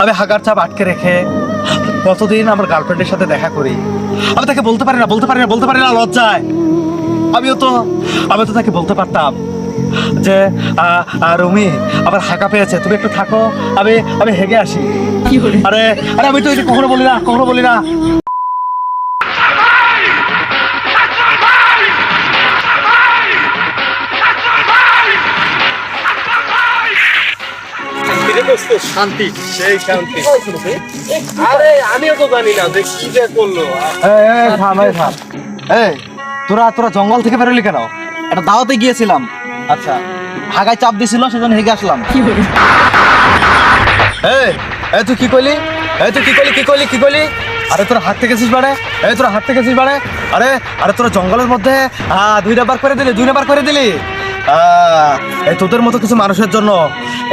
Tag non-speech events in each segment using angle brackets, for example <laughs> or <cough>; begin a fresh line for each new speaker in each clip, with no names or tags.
আমি হাগার চাপ আটকে রেখে কতদিন আমার গার্লফ্রেন্ডের সাথে দেখা করি। আমি তাকে বলতে পারি না বলতে পারি না বলতে পারি না লজ্জায়। আমিও তো আমি তো তাকে বলতে পারতাম যে রুমি আমার হাঁকা পেয়েছে তুমি একটু থাকো আমি আমি হেগে আসি। আরে আরে আমি তো কখনো বলি না কখনো বলি না।
শান্তি। সেই শান্তি। আরে আমিও তো জানি না যে কি যে করল।
এই, থাম এই থাম। এই তোরা তোরা জঙ্গল থেকে বেরোলি কেন?
একটা দাওয়াতে গিয়েছিলাম।
আচ্ছা।
হাগায় চাপ দিছিল সেজন্য হেগে আসলাম।
এই এই তুই কি কইলি? এই তুই কি কইলি কি কইলি কি কইলি? আরে তোরা হাঁটতে গেছিস মানে এই তোরা থেকে গেছিস মানে আরে আরে তোরা জঙ্গলের মধ্যে আহ, দুই নাম্বার করে দিলি দুই নাম্বার করে দিলি। তোদের মতো কিছু মানুষের জন্য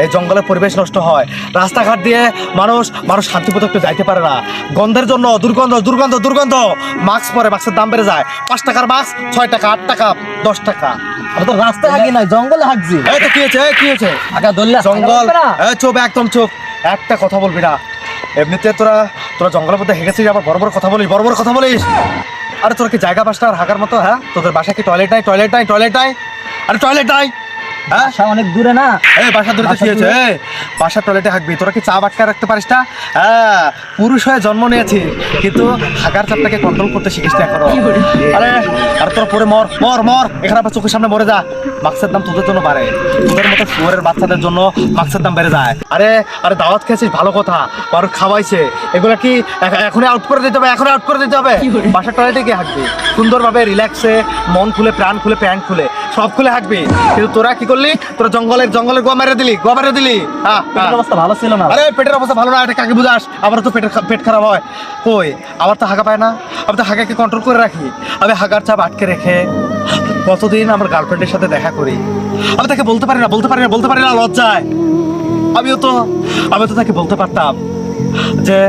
এই জঙ্গলের পরিবেশ নষ্ট হয়। রাস্তাঘাট দিয়ে মানুষ মানুষ শান্তিপথ একটু যাইতে পারে না। গন্ধের জন্য দুর্গন্ধ দুর্গন্ধ দুর্গন্ধ। মাস্ক পরে মাস্কের দাম বেড়ে যায়। পাঁচ টাকার মাস্ক ছয় টাকা আট টাকা দশ টাকা।
আমি তো রাস্তায় হাগি নাই জঙ্গলে
এই তো কি হয়েছে এই কি হয়েছে?
আগা দল্লা
জঙ্গল এই চুপ একদম চুপ। একটা কথা বলবি না। এমনিতে তোরা তোরা জঙ্গলের মধ্যে আবার বড় বড় কথা বলিস বড় বড় কথা বলিস। আরে তোর কি জায়গা পাসটা আর হাঁকার মতো হ্যাঁ? তোদের বাসায় কি টয়লেট নাই টয়লেট নাই টয়লেট নাই? আরে টয়লেট নাই হ্যাঁ?
বাসা অনেক দূরে না?
এই বাসা
বাসা দূরে?
এই বাসার টয়লেটে হাঁকবি তোরা কি চা আটকা রাখতে পারিস না? হ্যাঁ পুরুষ হয়ে জন্ম নিয়েছি কিন্তু হাঁকার চাপটাকে কন্ট্রোল করতে শিখিস না এখনও। আরে আর তোরা পরে মর মর মর। এখানে আবার চোখের সামনে মরে যা। মাক্সের দাম তোদের জন্য বাড়ে। তোদের মতো শুয়ারের বাচ্চাদের জন্য মাক্সের দাম বেড়ে যায়। আরে আরে দাওয়াত খেয়েছিস? ভালো কথা। কারোর খাওয়াইছে। এগুলা কি এখ- এখনই আউট করে দিতে হবে এখনই আউট করে দিতে হবে? বাসার টয়লেটে গিয়ে হাঁকবি সুন্দরভাবে রিল্যাক্সে মন খুলে প্রাণ খুলে প্যান্ট খুলে। সব খুলে হাঁকবি কিন্তু তোরা কি করলি? তোরা জঙ্গলের জঙ্গলের গোয়া মেরে দিলি গোয়া মেরে দিলি। হ্যাঁ হ্যাঁ।
পেটের অবস্থা ভালো ছিল না।
আরে পেটের অবস্থা ভালো না এটা কাকে বুঝাস? আমার তো পেটের পেট খারাপ হয়। কই? আমার তো হাগা পায় না। আমি তো হাগাকে কন্ট্রোল করে রাখি। আমি হাগার চাপ আটকে রেখে কতদিন আমার গার্লফ্রেন্ডের সাথে দেখা করি? আমি তাকে বলতে পারি না বলতে পারি না বলতে পারি না লজ্জায়। আমিও তো আমি তো তাকে বলতে পারতাম। যে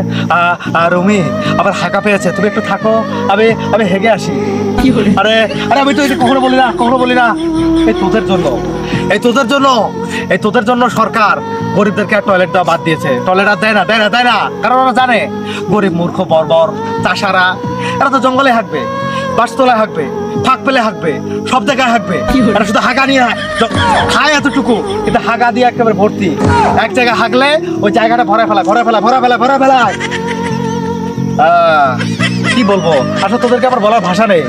রুমি আমার হাঁকা পেয়েছে তুমি একটু থাকো আমি আমি হেগে আসি। আরে আরে আমি তো কখনো বলি না কখনো বলি না। এই তোদের জন্য এই তোদের জন্য এই তোদের জন্য সরকার গরিবদেরকে আর টয়লেট দেওয়া বাদ দিয়েছে। টয়লেট আর দেয় না দেয় না দেয় না। কারণ ওরা জানে গরিব মূর্খ বর্বর চাষারা এরা তো জঙ্গলে হাঁকবে বাসতলায় হাঁকবে। ফাঁক পেলে হাঁকবে সব জায়গায় হাঁকবে। এরা শুধু হাগা নিয়ে খায় এতটুকু কিন্তু হাগা দিয়ে একেবারে ভর্তি। এক জায়গায় হাঁকলে ওই জায়গাটা ভরে ফেলা ভরে ফেলা ভরে ফেলা ভরে ফেলা আহ, কি বলব? আসলে তোদেরকে আবার বলার ভাষা নেই।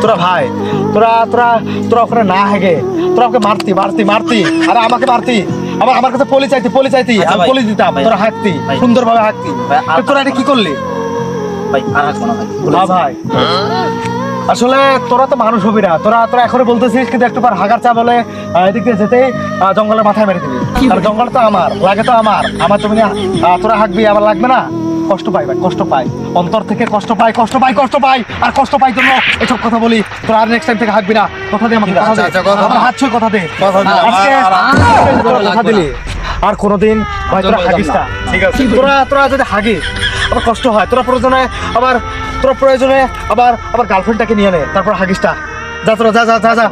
তোরা ভাই তোরা তোরা তোরা ওখানে না হেগে। তোরা ওকে মারতি মারতি মারতি। আরে আমাকে মারতি। আমার আমার কাছে পলি চাইতি পলি চাইতি।
আচ্ছা
আমি পলি দিতাম তোরা হাঁকতি। সুন্দরভাবে হাঁকতি।
আর-
তোরা এটা কি করলি?
ভাই আর হাসবো না ভাই।
ভাই। আসলে তোরা তো মানুষ হবি না। তোরা তোরা এখনও বলতেছিস কিন্তু একটু পর হাগার চা বলে এদিক দিয়ে যেতেই জঙ্গলের মাথায় মেরে দিবি। আর জঙ্গল তো আমার লাগে তো আমার। আমার তুমি তোরা হাঁকবি আমার লাগবে না? কষ্ট পাই ভাই কষ্ট পাই। অন্তর থেকে কষ্ট পাই কষ্ট পাই কষ্ট পাই আর কষ্ট পাই জন্য এসব কথা বলি। তোরা আর নেক্সট টাইম থেকে হাঁকবি না। কথা দে আমাকে কথা দে।
আচ্ছা,
আমার হাত ছুঁয়ে কথা দে।
কথা আর- আর-
আজকে দিলি। আর কোনোদিন ভাই তোরা হাগিস
না।
না।
ঠিক আছে।
তোরা তোরা যদি হাগিস আবার কষ্ট হয়। তোরা প্রয়োজনে আবার তোরা প্রয়োজনে আবার আবার গার্লফ্রেন্ডটাকে নিয়ে নে। তারপর হাগিসটা যা তোরা যা যা যা যা।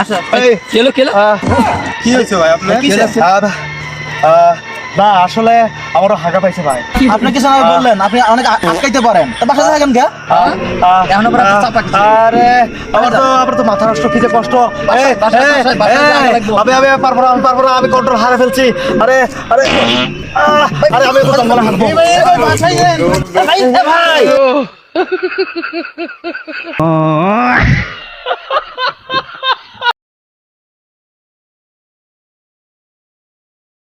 আচ্ছা
কি হয়েছে ভাই আপনার?
না আসলে আমারও হাগা পাইছে ভাই।
আপনি কিছু না বললেন? আপনি অনেক আটকাইতে পারেন। তা বাসা থাকেন
আহ,
এখন আবার চাপা
আরে আমার তো আমার তো মাথা নষ্ট কি যে কষ্ট। আমি আমি পারব না আমি পারব না আমি কন্ট্রোল হারে ফেলছি। আরে আরে আরে আমি তো জঙ্গলে হাঁটবো।
ভাই <laughs>